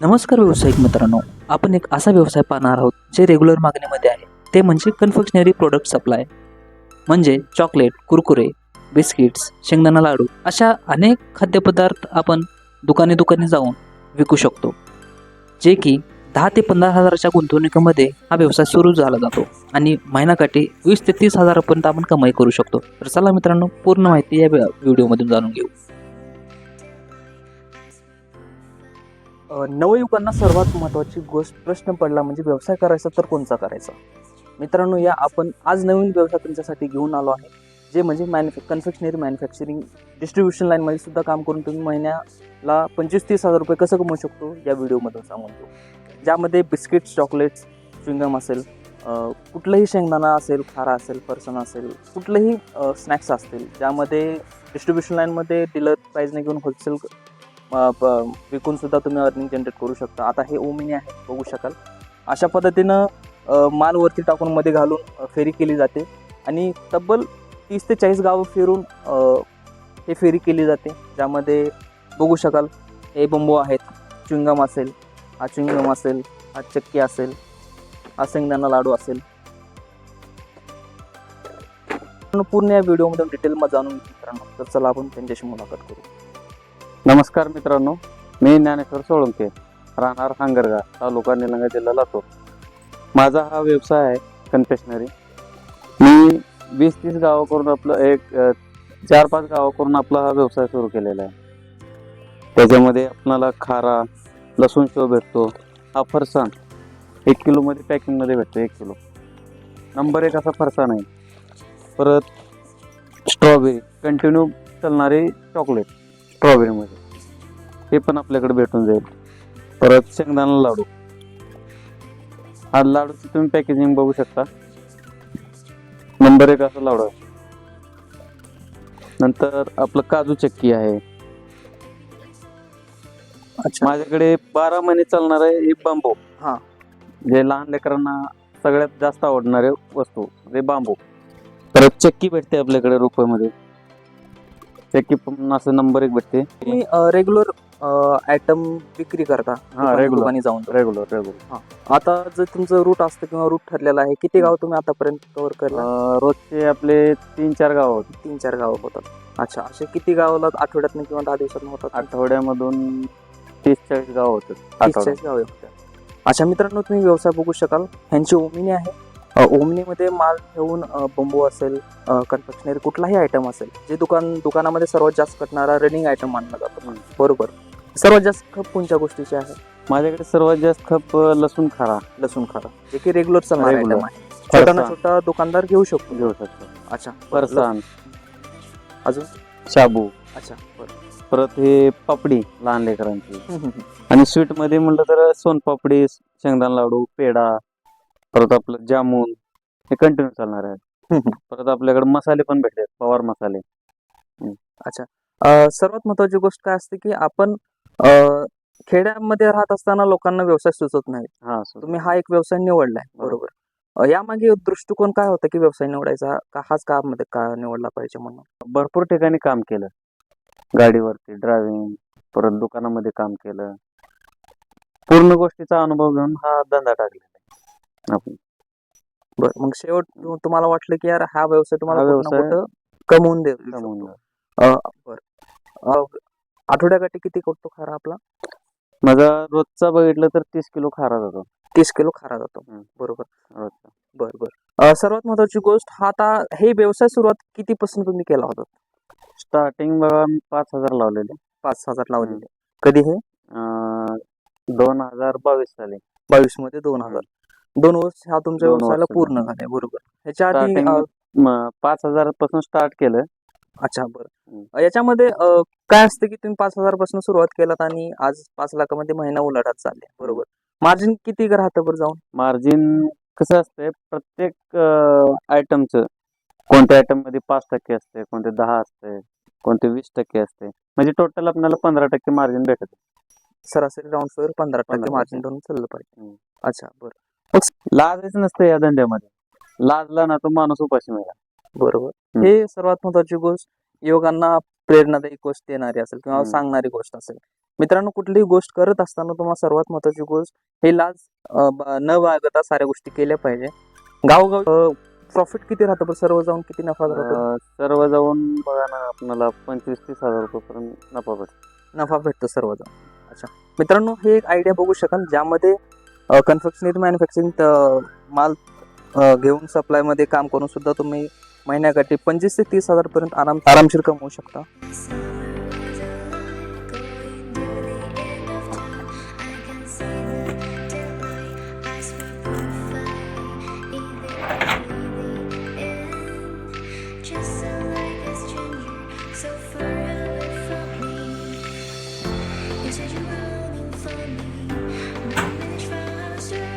नमस्कार व्यावसायिक मित्रांनो आपण एक असा व्यवसाय पाहणार आहोत जे रेग्युलर मागणीमध्ये आहे. ते म्हणजे कन्फेक्शनरी प्रोडक्ट सप्लाय म्हणजे चॉकलेट कुरकुरे बिस्किट्स शेंगदाणा लाडू अशा अनेक खाद्यपदार्थ आपण दुकाने दुकाने जाऊन विकू शकतो. जे की दहा ते पंधरा हजाराच्या गुंतवणुकीमध्ये हा व्यवसाय सुरू झाला जातो आणि महिनाकाठी वीस ते तीस हजारापर्यंत आपण कमाई करू शकतो. तर चला मित्रांनो पूर्ण माहिती या व्हिडिओमधून जाणून घेऊ. नवयुवकांना सर्वात महत्त्वाची गोष्ट प्रश्न पडला म्हणजे व्यवसाय करायचा तर कोणचा करायचा? मित्रांनो या आपण आज नवीन व्यवसाय तुमच्यासाठी घेऊन आलो आहे जे म्हणजे मॅन्युफॅ कन्फेक्शनरी मॅन्युफॅक्चरिंग डिस्ट्रीब्युशन लाईनमध्ये सुद्धा काम करून तुम्ही महिन्याला पंचवीस तीस हजार रुपये कसं कमवू शकतो या व्हिडिओमधून सांगून देऊ. ज्यामध्ये बिस्किट्स चॉकलेट्स च्विंगम असेल कुठलंही शेंगदाणा असेल खारा असेल फरसाण असेल कुठलंही स्नॅक्स असतील ज्यामध्ये डिस्ट्रीब्युशन लाईनमध्ये डीलर प्राईजने घेऊन होलसेल विकून सुद्धा तुम्ही अर्निंग जनरेट करू शकता. आता हे ओमिनी आहे बघू शकाल. अशा पद्धतीनं मालवरती माल वरती टाकून मध्ये घालून फेरी केली जाते. आणि तब्बल तीस ते चाळीस गावं फिरून हे फेरी केली जाते. ज्यामध्ये बघू शकाल हे बंबू आहेत. चुंगम असेल हा चुंगम असेल हा चक्की असेल हा शेंगदाणा लाडू असेल. पूर्ण या व्हिडिओमध्ये डिटेलमध्ये जाणून मित्रांनो. तर चला आपण त्यांच्याशी मुलाखत करू. नमस्कार मित्रांनो मी ज्ञानेश्वर सोळंके राहणार हांगरगा तालुका निलंगा जिल्हा लातूर. माझा हा व्यवसाय आहे कन्फेशनरी मी वीस तीस गावाकडून आपलं एक चार पाच गावाकडून आपला हा व्यवसाय सुरू केलेला आहे. त्याच्यामध्ये आपणाला खारा लसूण शो भेटतो हा फरसाण एक किलोमध्ये पॅकिंगमध्ये भेटतो एक किलो. नंबर एक असा फरसाण आहे. परत स्ट्रॉबेरी कंटिन्यू चालणारी चॉकलेट स्ट्रॉबेरीमध्ये हे पण आपल्याकडे भेटून जाईल. परत शेंगदाणा लाडू. हा लाडूची तुम्ही पॅकेजिंग बघू शकता. नंबर एक असा लाडू आहे. नंतर आपलं काजू चक्की आहे. अच्छा. माझ्याकडे बारा महिने चालणार आहे हे बांबू. हा. जे लहान लेकरांना सगळ्यात जास्त आवडणारे वस्तू ते बांबू. परत चक्की भेटते आपल्याकडे रुपयामध्ये. चक्की पण असं नंबर एक भेटते. तुम्ही रेग्युलर आयटम विक्री करता हा दुकानी- रेग्युलर दुकानी जाऊन? रेग्युलर रेग्युलर आता जर तुमचं रूट असतं किंवा रूट ठरलेलं आहे किती गाव तुम्ही आतापर्यंत कव्हर केलं अं, रोजचे आपले तीन चार गाव होते तीन चार गाव होतात. अच्छा असे किती गावाला आठवड्यात किंवा दहा दिवसात होतात? आठवड्यामधून तीस चाळीस गाव होते तीस चाळीस गावे होतात अच्छा मित्रांनो तुम्ही व्यवसाय बघू शकाल. ह्यांची ओमिनी आहे. ओमिनीमध्ये माल ठेवून बंबू असेल कन्फेक्शनरी कुठलाही आयटम असेल जे दुकान दुकानामध्ये सर्वात जास्त कटणारा रनिंग आयटम मानला जातो. बरोबर. सर्वात जास्त खप कोणत्या गोष्टीची आहे? माझ्याकडे सर्वात जास्त खप लसूण खारा. लसूण खारा. जे की रेग्युलर चालणार. आयटम आहे. छोटा ना छोटा दुकानदार घेऊ शकतो. घेऊ शकतो. अच्छा. फरसाण. अजून? शाबू. अच्छा परत हे पापडी लहान लेकरांची. आणि स्वीटमध्ये म्हणलं तर सोनपापडी शेंगदाणा लाडू पेढा. परत आपलं जामून हे कंटिन्यू चालणार आहे. परत आपल्याकडे मसाले पण भेटतात पवार मसाले. अ, सर्वात महत्वाची गोष्ट काय असते की आपण अ, खेड्यामध्ये राहत असताना लोकांना व्यवसाय सुचत नाही. हा सो- तुम्ही हा एक व्यवसाय निवडलाय बरोबर. अ, यामागे दृष्टिकोन काय होता की व्यवसाय निवडायचा? का हाच का मध्ये का निवडला पाहिजे म्हणून? भरपूर ठिकाणी काम केलं. गाडीवरती ड्रायव्हिंग परत दुकानामध्ये काम केलं. पूर्ण गोष्टीचा अनुभव घेऊन हा धंदा आपण बरं मग शेवट तुम्हाला वाटलं की यार हा व्यवसाय तुम्हाला हा कुठं ना व्यवसाय कुठं कमवून देऊ कमवून. अ, बरं. अ, आठवड्याकाठी किती करतो खरा आपला? माझा रोजचा बघितलं तर तीस किलो खारा जातो. तीस किलो खारा जातो. हम्म. बरोबर. रोजचा. बरं बरं. अ, सर्वात महत्वाची गोष्ट हा आता हे व्यवसाय सुरुवात कितीपासून तुम्ही केला होता? स्टार्टिंग बघा मी पाच हजार लावलेले. पाच हजार लावलेले. कधी हे? अं, दोन हजार बावीस साली. बावीसमध्ये दोन हजार. दोन वर्ष हा तुमच्या दोन व्यवसायाला वर्ष पूर्ण झाले बरोबर. ह्याच्या आधी अ, पाच हजारपासून स्टार्ट केलं. अच्छा बरं. हम्म. अ, याच्यामध्ये अ, काय असतं की तुम्ही पाच हजारपासून सुरुवात केलात आणि आज पाच लाखामध्ये महिना उलाढात चालले बरोबर. मार्जिन किती राहतं बरं जाऊन? मार्जिन कसं असतंय प्रत्येक आयटमचं कोणत्या आयटममध्ये पाच टक्के असते कोणते दहा असते कोणते वीस टक्के असते म्हणजे टोटल आपल्याला पंधरा टक्के मार्जिन भेटत सरासरी राऊंड फ्लोअर पंधरा टक्के 15% मार्जिन धरून चाललं पाहिजे. हम्म. अच्छा बरं. लाजच नसतं या धंद्यामध्ये. लाजला ना तो माणूस उपाशी मिळाला. बरोबर. हे सर्वात महत्वाची गोष्ट युवकांना प्रेरणादायी गोष्ट देणारी असेल किंवा. सांगणारी गोष्ट असेल. मित्रांनो कुठलीही गोष्ट करत असताना तुम्हाला सर्वात महत्वाची गोष्ट हे लाज न बाळगता साऱ्या गोष्टी केल्या पाहिजे. गावोगाव प्रॉफिट किती राहतं पण सर्व जाऊन किती नफा राहतो सर्व जाऊन बघा ना आपल्याला पंचवीस तीस हजार रुपयेपर्यंत नफा भेटतो. नफा भेटतो सर्व जाऊन. अच्छा. मित्रांनो हे एक आयडिया बघू शकाल ज्यामध्ये कन्फेक्शनरी मॅन्युफॅक्चरिंग माल घेऊन सप्लायमध्ये काम करून सुद्धा तुम्ही महिन्याकाठी पंचवीस ते तीस हजारपर्यंत आराम आरामशीर कमवू शकता. Just so